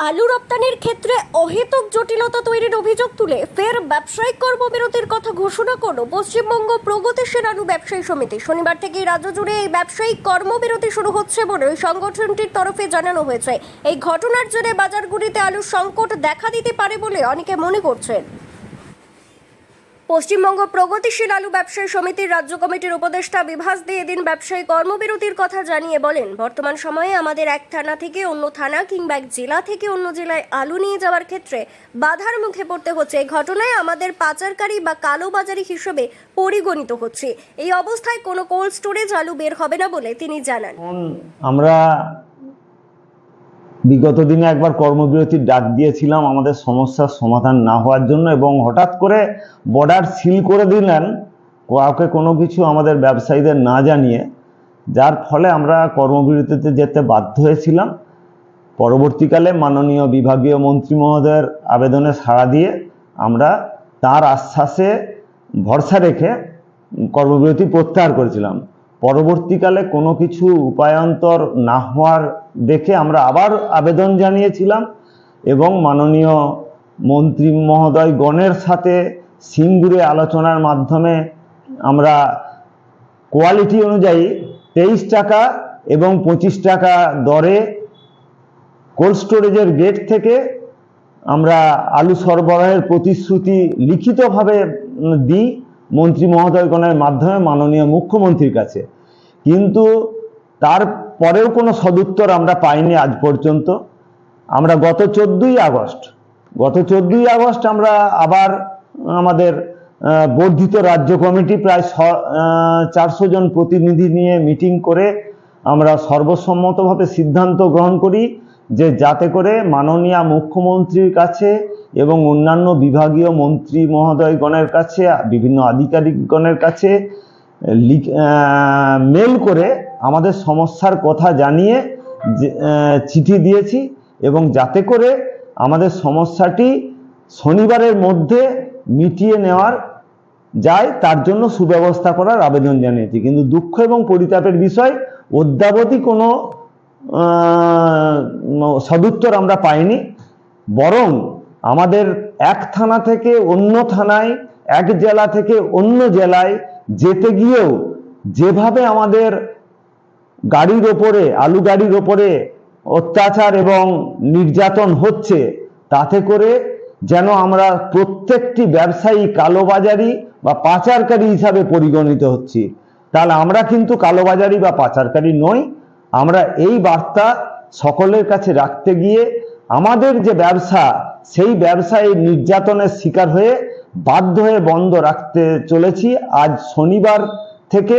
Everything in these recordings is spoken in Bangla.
আলু রপ্তানির ক্ষেত্রে অহেতুক জটিলতা তৈরির অভিযোগ তুলে ফের ব্যবসায়িক কর্মবিরতির কথা ঘোষণা করল পশ্চিমবঙ্গ প্রগতিশীল আলু ব্যবসায়ী সমিতি। শনিবার থেকে রাজ্য জুড়ে এই ব্যবসায়িক কর্মবিরতি শুরু হচ্ছে বলে ওই সংগঠনটির তরফে জানানো হয়েছে। এই ঘটনার জেরে বাজারগুলিতে আলুর সংকট দেখা দিতে পারে বলে অনেকে মনে করছেন। পশ্চিমবঙ্গ প্রগতিশীল আলু ব্যবসায়ী সমিতির রাজ্য কমিটির উপদেষ্টা বিভাস দে এদিন ব্যবসায়ী কর্মবিরতির কথা জানিয়ে বলেন, বর্তমান সময়ে আমাদের এক থানা থেকে অন্য থানা কিংবা এক জেলা থেকে অন্য জেলায় আলু নিয়ে যাওয়ার ক্ষেত্রে বাধার মুখে পড়তে হচ্ছে। এই ঘটনায় আমাদের পাচারকারী বা কালোবাজারি হিসেবে পরিগণিত হচ্ছে। এই অবস্থায় কোনো কোল্ড স্টোরেজ আলু বের হবে না বলে তিনি জানান। আমরা বিগত দিনে একবার কর্মবিরতির ডাক দিয়েছিলাম আমাদের সমস্যার সমাধান না হওয়ার জন্য এবং হঠাৎ করে বর্ডার সিল করে দিলেন কাউকে কোনো কিছু আমাদের ব্যবসায়ীদের না জানিয়ে, যার ফলে আমরা কর্মবিরতিতে যেতে বাধ্য হয়েছিলাম। পরবর্তীকালে মাননীয় বিভাগীয় মন্ত্রী মহোদয়ের আবেদনে সাড়া দিয়ে আমরা তার আশ্বাসে ভরসা রেখে কর্মবিরতি প্রত্যাহার করেছিলাম। পরবর্তীকালে কোনো কিছু উপায়ন্তর না হওয়ার দেখে আমরা আবার আবেদন জানিয়েছিলাম এবং মাননীয় মন্ত্রী মহোদয় গণের সাথে সিঙ্গুরে আলোচনার মাধ্যমে আমরা কোয়ালিটি অনুযায়ী তেইশ টাকা এবং পঁচিশ টাকা দরে কোল্ড স্টোরেজের গেট থেকে আমরা আলু সরবরাহের প্রতিশ্রুতি লিখিতভাবে দিই। মন্ত্রী মহোদয়গণের মাধ্যমে মাননীয় মুখ্যমন্ত্রীর কাছে। কিন্তু তারপরেও কোনো সদুত্তর আমরা পাইনি আজ পর্যন্ত। আমরা গত চোদ্দোই আগস্ট, গত চোদ্দোই আগস্ট আমরা আবার আমাদের বর্ধিত রাজ্য কমিটি প্রায় চারশো জন প্রতিনিধি নিয়ে মিটিং করে আমরা সর্বসম্মতভাবে সিদ্ধান্ত গ্রহণ করি যে যাতে করে মাননীয় মুখ্যমন্ত্রীর কাছে এবং অন্যান্য বিভাগীয় মন্ত্রী মহোদয়গণের কাছে, বিভিন্ন আধিকারিকগণের কাছে মেল করে আমাদের সমস্যার কথা জানিয়ে চিঠি দিয়েছি এবং যাতে করে আমাদের সমস্যাটি শনিবারের মধ্যে মিটিয়ে নেওয়ার যায়, তার জন্য সুব্যবস্থা করার আবেদন জানিয়েছি। কিন্তু দুঃখ এবং পরিতাপের বিষয়, অদ্যাবধি কোনো সদুত্তর আমরা পাইনি। বরং আমাদের এক থানা থেকে অন্য থানায়, এক জেলা থেকে অন্য জেলায় যেতে গিয়েও যেভাবে আমাদের গাড়ির ওপরে, আলু গাড়ির ওপরে অত্যাচার এবং নির্যাতন হচ্ছে, তাতে করে যেন আমরা প্রত্যেকটি ব্যবসায়ী কালোবাজারি বা পাচারকারী হিসাবে পরিগণিত হচ্ছি। তাহলে আমরা কিন্তু কালোবাজারি বা পাচারকারী নই, আমরা এই বার্তা সকলের কাছে রাখতে গিয়ে আমাদের যে ব্যবসা সেই ব্যবসায় নির্যাতনের শিকার হয়ে বাধ্য হয়ে বন্ধ রাখতে চলেছি। আজ শনিবার থেকে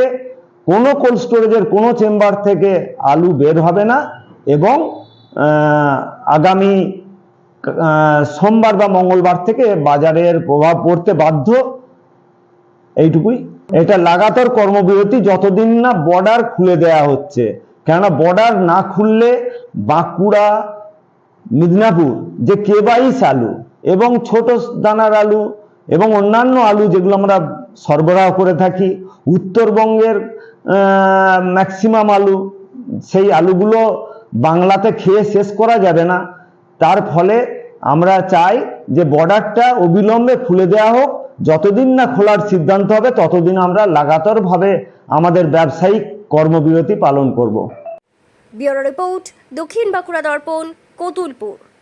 কোনো কোল্ড স্টোরেজের কোনো চেম্বার থেকে আলু বের হবে না এবং আগামী সোমবার বা মঙ্গলবার থেকে বাজারের প্রভাব পড়তে বাধ্য। এইটুকুই। এটা লাগাতার কর্মবিরতি যতদিন না বর্ডার খুলে দেয়া হচ্ছে। কেননা বর্ডার না খুললে বাঁকুড়া মিদনাপুর, যে কেবাইশ আলু এবং ছোট দানার আলু এবং অন্যান্য আলু যেগুলো আমরা সরবরাহ করে থাকি, উত্তরবঙ্গের ম্যাক্সিমাম আলু, সেই আলুগুলো বাংলাতে খেয়ে শেষ করা যাবে না। তার ফলে আমরা চাই যে বর্ডারটা অবিলম্বে খুলে দেওয়া হোক, যতদিন না খোলার সিদ্ধান্ত হবে, ততদিন আমরা লাগাতারভাবে আমাদের ব্যবসায়িক কর্মবিরতি পালন করব। রিপোর্ট, দক্ষিণ বাঁকুড়া দর্পণ। কতুলপুর।